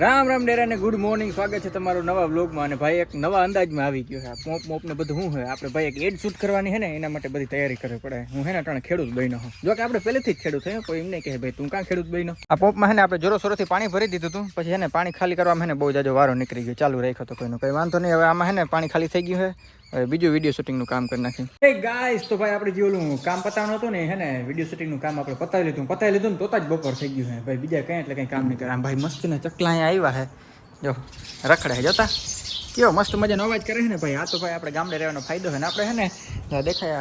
રામ રામ ડેરા ને good morning સ્વાગત છે તમારું નવા વ્લોગમાં અને ભાઈ એક નવા અંદાજમાં આવી ગયો છે. આ પોપ મોપ ને બધું શું હોય આપણે ભાઈ એક એડ શૂટ કરવાની છે ને, એના માટે બધી તૈયારી કરવી પડે. હું હે ને અટાણે ખેડૂત બન્યો હું જો કે આપણે પહેલેથી જ ખેડૂત થયો, કોઈ એમ નહીં કહે ભાઈ, તું કાં ખેડૂત બન્યો? આ પોપમાં હે ને આપણે જોરો સોરોથી પાણી ભરી દીધું હતું. પછી હે ને પાણી ખાલી કરવામાં હે ને બહુ જાજો વારો નીકળી ગયો. ચાલુ રાખ્યો તો કોઈનો કંઈ વાંધો નહીં. હવે આમાં હે ને પાણી ખાલી થઈ ગયું છે. હવે બીજું વીડિયો શૂટિંગનું કામ કરી નાખ્યું એ ગાઈસ તો ભાઈ આપણે જે ઓલું કામ પતાવવાનું હતું ને, હે ને વીડિયો શૂટિંગનું કામ આપણે પતાવી લીધું. પતાવી લીધું ને તોતા જ બપોર થઈ ગયું છે ભાઈ બીજા કંઈ એટલે કંઈ કામ નહીં કરે. આમ ભાઈ મસ્ત ને ચકલા અહીંયા આવ્યા છે જો, રખડે છે જોતા? કેવો મસ્ત મજાનો અવાજ કરે છે ને ભાઈ. આ તો ભાઈ આપણે ગામડે રહેવાનો ફાયદો છે ને આપણે, હે ને? જ્યાં દેખાય,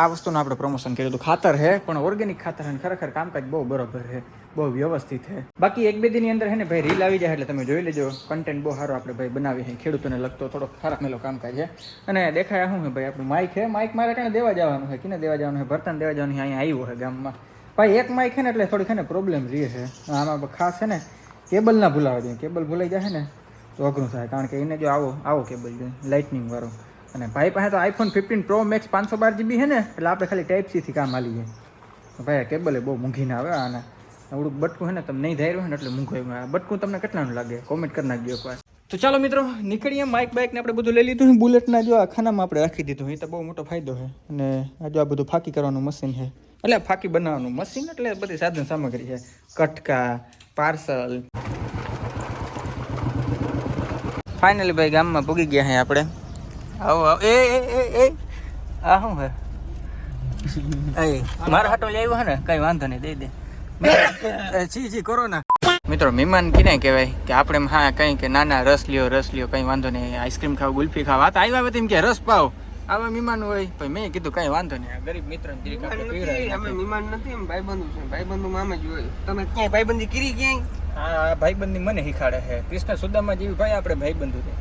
આ વસ્તુનું આપણે પ્રમોશન કર્યું હતું. ખાતર છે પણ ઓર્ગેનિક ખાતર છે ને ખરેખર કામકાજ બહુ બરોબર છે બહુ વ્યવસ્થિત છે. બાકી એક બે દિનની અંદર છે ને ભાઈ રીલ આવી જાય એટલે તમે જોઈ લેજો. કન્ટેન્ટ બહુ સારો આપણે ભાઈ બનાવી છે. ખેડૂતોને લગતો થોડો ખરાબ મેલો કામકાજ છે. અને દેખાય શું છે ભાઈ આપણું માઇક છે? માઇક મારે કાંઈ દેવા જવાનું છે? કિને દેવા જવાનું છે? ભરતાને દેવા જવાનું છે? અહીંયા આવ્યું છે ગામમાં. ભાઈ એક માઇક છે ને એટલે થોડીક છે ને પ્રોબ્લેમ રહે છે. આમાં ખાસ છે ને કેબલ ના ભૂલાવા જોઈએ. કેબલ ભૂલાઈ જાય ને તો અઘરું થાય. કારણ કે એને જો આવો આવો કેબલ જોઈએ. લાઇટનિંગ વાળો. અને ભાઈ પાસે તો આઈફોન ફિફ્ટીન પ્રો મેક્સ પાંચસો બાર જીબી છે ને એટલે આપણે ખાલી ટાઈપ સીથી કામ આલી જાય. ભાઈ કેબલ બહુ મૂંઘીને આવે આને. આવડું બટકું હે ને તમે નહીં ધાર્યું હોય ને એટલે મૂંઘાયું આ બટકું તમને કેટલાનું લાગે? કોમેન્ટ કરી નાખજો એકવાર તો ચાલો મિત્રો નીકળીએ માઇક ને આપણે બધું લઈ લીધું બુલેટના જો આ ખાનામાં આપણે રાખી દીધું. એ તો બહુ મોટો ફાયદો છે અને આ જો આ બધું ફાકી કરવાનું મશીન છે એટલે ફાકી બનાવવાનું મશીન એટલે બધી સાધન સામગ્રી છે કટકા પાર્સલ ફાઇનલી ભાઈ ગામમાં પૂગી ગયા છે આપણે. આવો આવો. એ એ એ એ. આ શું હે? મારા હાટો લઈ આવ્યો હે ને? કઈ વાંધો નહીં દઈ દે. જી છી કરો ના મિત્રો મહેમાન કીને કહેવાય કે આપણે હા કઈ કે નાના રસ લ્યો રસ લ્યો કઈ વાંધો નહીં. આઈસ્ક્રીમ ખાવ ગુલ્ફી ખાવ. આ તો આવ્યા હોય તો કે રસ પાવ. આવા મહેમાન હોય. પછી મેં કીધું કઈ વાંધો નહીં. આ ગરીબ મિત્ર અમે મહેમાન નથી એમ ભાઈબંધુ છે ભાઈબંધુ માં આમ જ હોય. તમે ક્યાંય ભાઈબંધી કરી ક્યાંય? હા ભાઈબંધી મને શીખાડે છે. કૃષ્ણ સુદામા જેવી ભાઈ આપણે ભાઈબંધુ છે.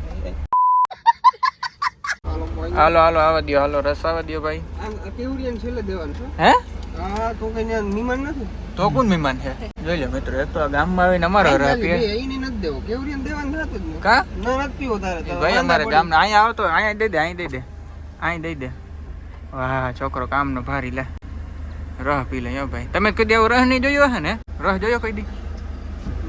હાલો હાલો હાલો આવા દ્યો. હાલો રસ આવા દો ભાઈ. આમ છેલ્લે દેવાનું છે? હે? હા તો કઈ મહેમાન નથી? તો કોણ મહેમાન છે. જોઈ લો મિત્રો એક તો આ ગામમાં આવીને અમારો બે, રાપીએ એને નથી દેવો. દેવાનું કા? ના નથી તારે ભાઈ અમારે. ગામના અહીંયા આવતો અહીંયા દઈ દે અહીં દઈ દે અહીં દઈ દે. વાહ છોકરો કામનો ભારી લે. રહ પી લે યો ભાઈ. તમે કદી એવો રહ નહીં જોયો હે ને? રહ જોયો કઈ દી?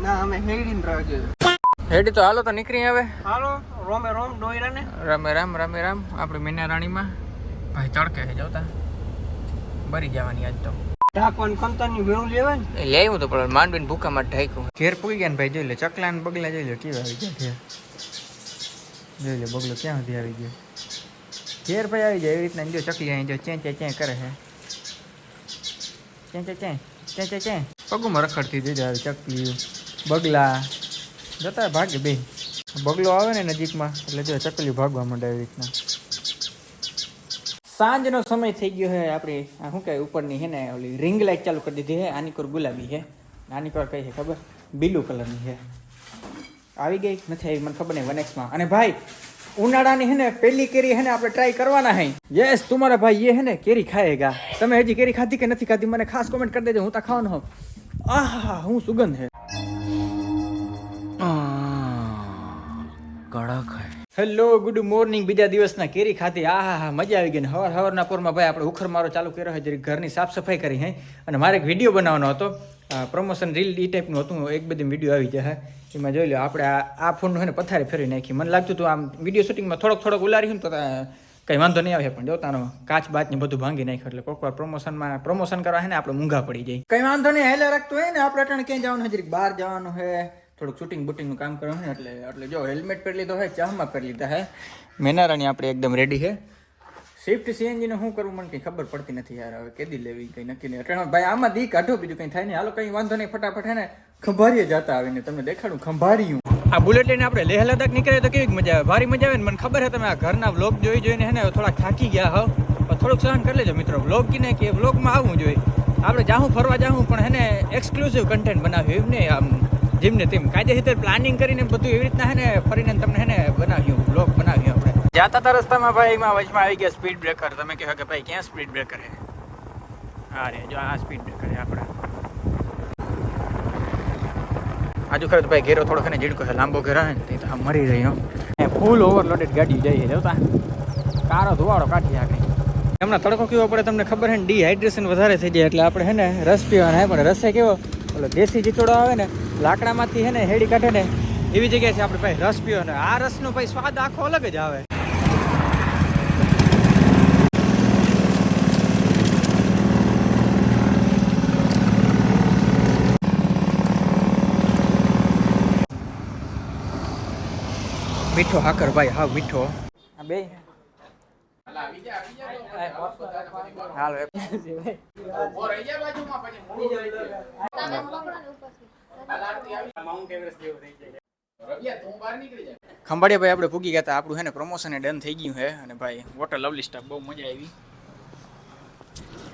ના અમે હેડીને રહ જોયો. હેડી તો હાલો તો નીકળી આવે હાલો રોમે રોમ ડોયરા ને રામે રામ રામે રામ. આપણી મીના રાણીમાં ભાઈ તડકે છે જોતા. બરી જવાની આજ તો. ઢાકવાનું કંતરની વેણું લેવાય ને. લેવું તો પણ માંડવીને ભૂખા માટે ઢાંક્યું ઘેર પૂગી ગયા ને ભાઈ જોઈ લે ચકલા ને બગલા જોઈ લે કેવા આવી ગયા જોઈ લે બગલો ક્યાં સુધી આવી ગયો. ઘેર ભાઈ આવી જાય એવી રીતના જો ચકલી અહીં જો ચેં ચેં ચેં કરે છે ચેં ચેં ચેં ચેં ચેં ચેં. પગુમાં રખડતી જોઈ આવી ચકલી બગલા. જતા ભાગે બે બગલો આવે ને નજીકમાં એટલે જો ચકલી ભાગવા માંડે એવી રીતના. સાંજનો સમય થઈ ગયો છે આપણી શું કહે ઉપરની છે ને, ઓલી રિંગ લાઇટ ચાલુ કરી દીધી છે, આની કોર ગુલાબી છે. આની કોર કઈ છે ખબર? બીલુ કલરની છે. આવી ગઈ? નથી આવી, મને ખબર નહીં વનેક્સમાં અને ભાઈ, ઉનાળાની હે ને, પહેલી કેરી હે ને, આપણે ટ્રાય કરવાના હે યસ તમારા ભાઈ એ હે ને, કેરી ખાયેગા તમે હજી કેરી ખાધી કે નથી ખાધી? મને ખાસ કોમેન્ટ કરી દેજો, હું તો ખાવાનો હોઉં. આહા, હું સુગંધ હે કડક હે હેલો ગુડ મોર્નિંગ બીજા દિવસના કેરી ખાતી. આ, હા હા, મજા આવી ગઈ ને. હવાર, હવારના પોરમાં ભાઈ આપણે ઉખર મારો ચાલુ કર્યો હોય, જરી ઘરની સાફ સફાઈ કરી, હે. અને મારે એક વીડિયો બનાવવાનો હતો. પ્રમોશન રીલ એ ટાઈપનું હતું. એક બધી વીડિયો આવી જાય એમાં જોઈ લો આપણે આ ફોનનું છે ને પથારી ફેરવી નાખી. મને લાગતું હતું આમ વીડિયો શૂટિંગમાં થોડોક થોડોક ઉલાર્યું ને, તો કંઈ વાંધો નહીં આવે, પણ જોતાનો કાચ બાચને બધું ભાંગી નાખ્યું, એટલે કોઈક વાર પ્રમોશનમાં પ્રમોશન કરવા હે ને આપણે મૂંઘા પડી જાય. કંઈ વાંધો નહીં હેલા રાખતું હોય ને આપણે અટાણે ક્યાંય જવાનું હજી બહાર જવાનું છે થોડુંક શૂટિંગ બુટિંગનું કામ કરવાનું છે, એટલે એટલે જો હેલ્મેટ પહેરી લીધો છે ચામાં પહેરી લીધા હે. મેનારાણી આપણે એકદમ રેડી છે સ્વિફ્ટ સીએનજીને શું કરવું, મને કંઈ ખબર પડતી નથી યાર, હવે કેદી લેવી, કંઈ નક્કી નહીં. અટાણે, ભાઈ, આમાં દી કાઢો, બીજું કંઈ થાય નહીં. હાલો, કંઈ વાંધો નહીં, ફટાફટ હે ને, ખંભારીએ જતા આવીને તમને દેખાડું, ખંભારીયું. આ બુલેટ લઈને આપણે લેહ લદાખ નીકળીએ તો કેવી મજા આવે? ભારી મજા આવે ને? મને ખબર છે તમે આ ઘરના વ્લોગ જોઈ જોઈને હે ને થોડા થાકી ગયા હો. થોડુંક સહન કરી લેજો મિત્રો. વ્લોગ કીને કે વ્લોગમાં આવવું જોઈએ. આપણે જાહું ફરવા જાહું, પણ હે ને એક્સક્લુઝિવ કન્ટેન્ટ બનાવ્યું એમ નહીં આમ. જેમને તેમ કાયદેસર પ્લાનિંગ કરીને બધું એવી રીતના હે ને ફરીને તમને હે ને બનાવ્યું બ્લોક બનાવ્યું આપણે. જાતા હતા રસ્તામાં ભાઈ એમાં વચમાં આવી ગયા સ્પીડ બ્રેકર તમે કહો કે ભાઈ ક્યાં સ્પીડ બ્રેકર હે? હા રે જો આ સ્પીડ બ્રેકર હે આપણા. આજુ ખરે ભાઈ ઘેરો થોડો ને જીડકો છે લાંબો ઘેરો હે ને તે મરી રહ્યો ફૂલ ઓવરલોડેડ ગાડી જઈ છે જોતા કારો ધુવાડો કાઢી આખી એમના તડકો કેવો પડે તમને ખબર છે ને? ડિહાઇડ્રેશન વધારે થઈ જાય એટલે આપણે હે ને રસ પીવાના હે પણ રસે કેવો? ઓલો દેશી જીચોડો આવે ને લાકડામાંથી હે ને હેડી કાઢે ને એવી જગ્યાએ આપણે ભાઈ રસ પીવો ને. આ રસનો ભાઈ સ્વાદ આખો અલગ જ આવે. મીઠો હાકર ભાઈ હા મીઠો. બે. હાલો એક- ખંભાળિયા ભાઈ આપણે પૂગી ગયા હતા. આપણું હે ને પ્રમોશન ડન થઈ ગયું છે. અને ભાઈ વોટર લવલી સ્ટાફ બહુ મજા આવી.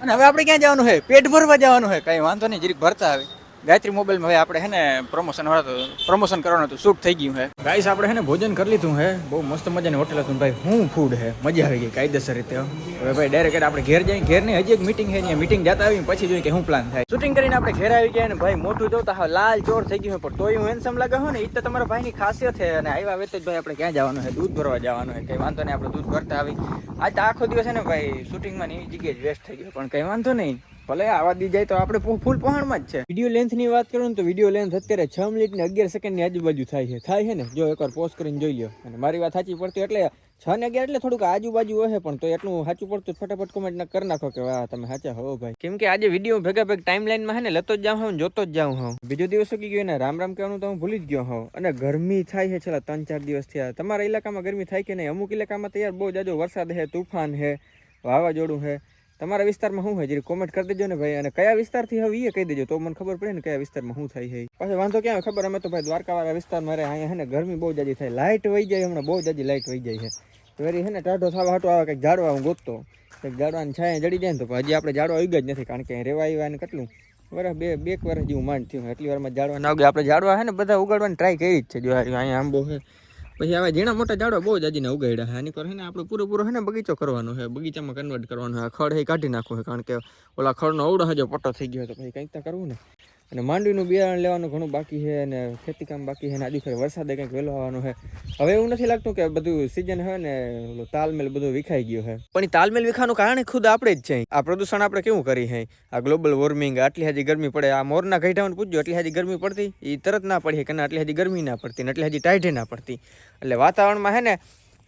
અને હવે આપણે ક્યાં જવાનું છે? પેટ ભરવા જવાનું છે. કઈ વાંધો નહીં જરીક ભરતા આવે. ગાયત્રી મોબાઈલમાં હવે આપણે હે ને પ્રમોશન વાળા પ્રમોશન કરવાનું હતું શૂટ થઈ ગયું હે. ગાઈસ, આપણે હે ને ભોજન કરી લીધું હે. બહુ મસ્ત મજાની હોટેલ હતું ભાઈ, હું ફૂડ હે. મજા આવી ગઈ, કાયદેસર રીતે. હવે ભાઈ ડાયરેક્ટ આપણે ઘેર જઈએ ઘેર નહીં, હજી એક મીટિંગ છે મીટિંગ જતા આવી પછી જોઈએ કે શું પ્લાન થાય. શૂટિંગ કરીને આપણે ઘેર આવી ગયા ને ભાઈ, મોટું જોતા હા લાલ ચોર થઈ ગયું પણ તોય હું હેન્સમ લાગે હો ને એ તો તમારા ભાઈની ખાસિયત છે અને આવ્યા વેત જ ભાઈ આપણે ક્યાં જવાનું છે દૂધ ભરવા જવાનું છે કઈ વાંધો નહીં, આપણે દૂધ ભરતા આવી. આજ તો આખો દિવસ છે ને ભાઈ શૂટિંગમાં ની જગ્યાએ જ વેસ્ટ થઈ ગયો, પણ કઈ વાંધો નહીં. ભલે આવા દી જાય તો આપણે ફૂલ પહોંચમાં જ છે. વીડિયો લેન્થની વાત કરું ને તો વીડિયો લેન્થ અત્યારે છ મિનિટ ને અગિયાર સેકન્ડની આજુબાજુ થાય છે. થાય છે ને? જો એકવાર પોસ્ટ કરીને જોઈ લો અને મારી વાત સાચી પડતી એટલે છ ને અગિયાર એટલે થોડુંક આજુબાજુ હશે પણ તો એટલું સાચું પડતું ફટાફટ કોમેન્ટ કરી નાખો કે, વાહ, તમે સાચા હો ભાઈ. કેમ કે આજે વીડિયો ભેગા ભેગ ટાઈમ લાઈનમાં હે ને, લેતો જ જાઉં હું જોતો જ જાઉં હું બીજો દિવસ શું ગયો ને રામ રામ કહેવાનું તો હું ભૂલી જ ગયો હોઉં. અને ગરમી થાય છે છેલ્લા ત્રણ ચાર દિવસ થયા. તમારા ઇલાકામાં ગરમી થાય કે નહીં? અમુક ઇલાકામાં તો યાર બહુ જાજો વરસાદ છે, તુફાન છે, વાવાઝોડું છે. તમારા વિસ્તારમાં શું હોય જરી કોમેન્ટ કરી દેજો ને ભાઈ. અને કયા વિસ્તારથી હવે એ કહી દેજો, તો મને ખબર પડે ને કયા વિસ્તારમાં શું થાય છે પાછો વાંધો ક્યાં ખબર, અમે તો ભાઈ દ્વારકાવાળા વિસ્તારમાં રહે અહીંયા હે ને ગરમી બહુ જાજી થાય. લાઇટ વહી જાય, હમણાં બહુ જાજી લાઇટ વહી જાય છે વેરી હે ને ટાઢો થવા હાટો આવે, કંઈક ઝાડવા હું ગોતતો. કંઈક ઝાડવાની છાયા જડી જાય ને તો હજી આપણે ઝાડવા આવી જ નથી, કારણ કે અહીં રેવા આવ્યા ને કેટલું? વર્ષ બે બે વર્ષ જેવું માંડ થયું. એટલી વારમાં ઝાડવા ના આપણે ઝાડવા હે ને બધા ઉગાડવાની ટ્રાય કરી જ છે. જો અહીંયા આંબો છે પછી હવે ઝીણા મોટા ઝાડો બહુ જાજીને ઉગાડ્યા છે. આની પર ને આપણે પૂરેપૂરો છે ને બગીચો કરવાનો છે. બગીચામાં કન્વર્ટ કરવાનો છે. ખડ એ કાઢી નાખવું છે, કારણ કે ઓલા ખડનો અવડો હજો પટ્ટો થઈ ગયો તો પછી કંઈક તો કરવું ને. અને માંડવીનું બિયારણ લેવાનું ઘણું બાકી છે અને ખેતી કામ બાકી છે અને આજુ ખરે વરસાદે કંઈક વહેલો આવવાનો છે. હવે એવું નથી લાગતું કે બધું સિઝન હોય ને તાલમેલ બધું વિખાઈ ગયું છે. પણ તાલમેલ વિખાનું કારણ ખુદ આપણે જ છે આ પ્રદૂષણ આપણે કેવું કરી છે આ ગ્લોબલ વોર્મિંગ આટલી હજી ગરમી પડે, આ મોરના ગઈઢાઓને પૂછજો એટલી હજી ગરમી પડતી? એ તરત ના પડી કે આટલી હજી ગરમી ના પડતી ને હજી ટાઈઢે ના પડતી. એટલે વાતાવરણમાં છે ને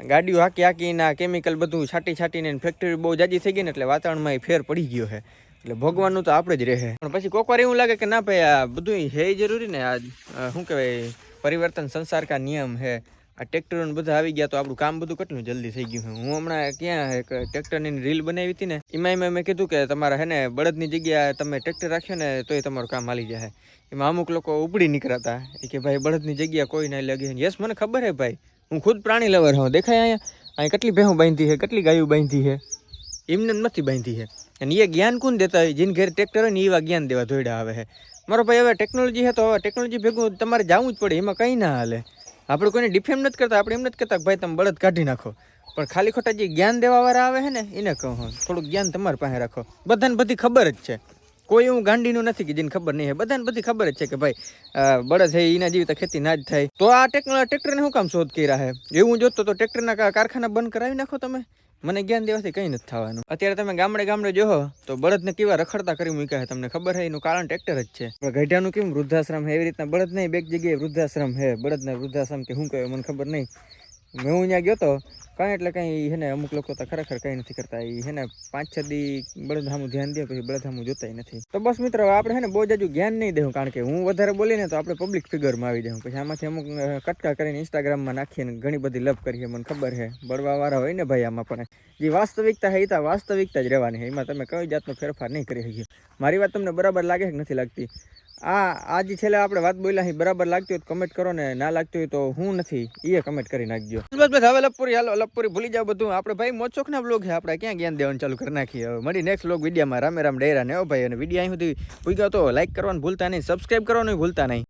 ગાડીઓ હાકી હાકીને કેમિકલ બધું છાંટી છાંટીને ફેક્ટરી બહુ જાજી થઈ ગઈ ને એટલે વાતાવરણમાં એ ફેર પડી ગયો છે. એટલે ભોગવાનું તો આપણે જ રહે. પણ પછી કોક વાર એવું લાગે કે ના ભાઈ, આ બધું હે જરૂરી ને? આ શું કહેવાય, પરિવર્તન સંસાર કા નિયમ હે આ ટ્રેક્ટરો બધા આવી ગયા તો આપણું કામ બધું કેટલું જલ્દી થઈ ગયું હું હમણાં ક્યાં એક ટ્રેક્ટરની રીલ બનાવી હતી ને, એમાં એમાં મેં કીધું કે તમારા હે ને, બળદની જગ્યાએ તમે ટ્રેક્ટર રાખ્યો ને, તોય તમારું કામ હાલી જાય. એમાં અમુક લોકો ઉપડી નીકળતા. એ કે ભાઈ, બળદની જગ્યા કોઈ ના લગે. યસ, મને ખબર હે ભાઈ. હું ખુદ પ્રાણી લવર હું દેખાય અહીંયા? અહીં કેટલી ભેહું બાંધી છે, કેટલી ગાયું બાંધી છે? એમને નથી બાંધી છે. અને એ જ્ઞાન કોણ દેતા હોય? જેને ઘેર ટ્રેક્ટર હોય ને એવા જ્ઞાન દેવા ધોઈડા આવે છે. મારો ભાઈ હવે ટેકનોલોજી છે તો હવે ટેકનોલોજી ભેગું તમારે જવું જ પડે, એમાં કંઈ ના હાલે. આપણે કોઈને ડિફેમ નથી કરતા, આપણે એમ નથી કરતા ભાઈ તમે બળદ કાઢી નાખો. પણ ખાલી ખોટા જે જ્ઞાન દેવાવાળા આવે છે ને, એને કહો થોડુંક જ્ઞાન તમારી પાસે રાખો. બધાને બધી ખબર જ છે. કોઈ એવું ગાંડીનું નથી કે જેને ખબર નહીં બધાને બધી ખબર જ છે કે ભાઈ બળદ છે એના જેવી તો ખેતી ના જ થાય. તો આ ટેકનો ટ્રેક્ટરને શું કામ શોધ કર્યા છે? એવું જોતો તો ટ્રેક્ટરના કારખાના બંધ કરાવી નાખો તમે? મને જ્ઞાન દેવાથી કંઈ નથી થવાનું. અત્યારે તમે ગામડે ગામડે જોહો, તો બળદને કેવા રખડતા કરી મૂક્યા છે તમને ખબર છે એનું કારણ ટ્રેક્ટર જ છે. પણ ગઈઢાનું કેમ વૃદ્ધાશ્રમ છે? એવી રીતના બળદ નહીં બે જગ્યાએ વૃદ્ધાશ્રમ છે. બળદને વૃદ્ધાશ્રમ કે શું કહે મને ખબર નહીં. મેં હું ત્યાં ગયો તો કાંઈ એટલે કંઈ હેને અમુક લોકો તો ખરેખર કંઈ નથી કરતા. એ છે ને પાંચ છ દી બળદ ધ્યાન દે, પછી બળદ સામું જોતાય નથી. તો બસ મિત્રો, આપણે છે ને બહુ જાજુ જ્ઞાન નહીં દેવું, કારણ કે હું વધારે બોલીને તો આપણે પબ્લિક ફિગરમાં આવી જાઉં. પછી આમાંથી અમુક કટકા કરીને ઇન્સ્ટાગ્રામમાં નાખીને ઘણી બધી લપ કરીએ, મને ખબર છે. બળવાવાળા હોય ને ભાઈ આમાં પણ. જે વાસ્તવિકતા એ તો વાસ્તવિકતા જ રહેવાની છે. એમાં તમે કઈ જાતનો ફેરફાર નહીં કરી શકીએ. મારી વાત તમને બરાબર લાગે કે નથી લાગતી? આ આજે છેલ્લે આપણે વાત બોલ્યા અહીં બરાબર લાગતી હોય તો કમેન્ટ કરો ને, ના લાગતી હોય તો હું નથી એ કમેન્ટ કરી નાખજો. બસ બસ હવે લપપુરી, હાલો, લપપુરી ભૂલી જાવ બધું. આપણે ભાઈ મોચોક ના બ્લોગ છે, આપણે ક્યાં જ્ઞાન દેવાનું ચાલુ કરી નાખીએ? હવે મળી નેક્સ્ટ બ્લોગ વિડીયામાં. રામે રામ ડેરા ને હો ભાઈ, અને વીડિયો અહીં સુધી પૂગ્યો તો લાઈક કરવાનું ભૂલતા નહીં સબસ્ક્રાઈબ કરવાનું ભૂલતા નહીં.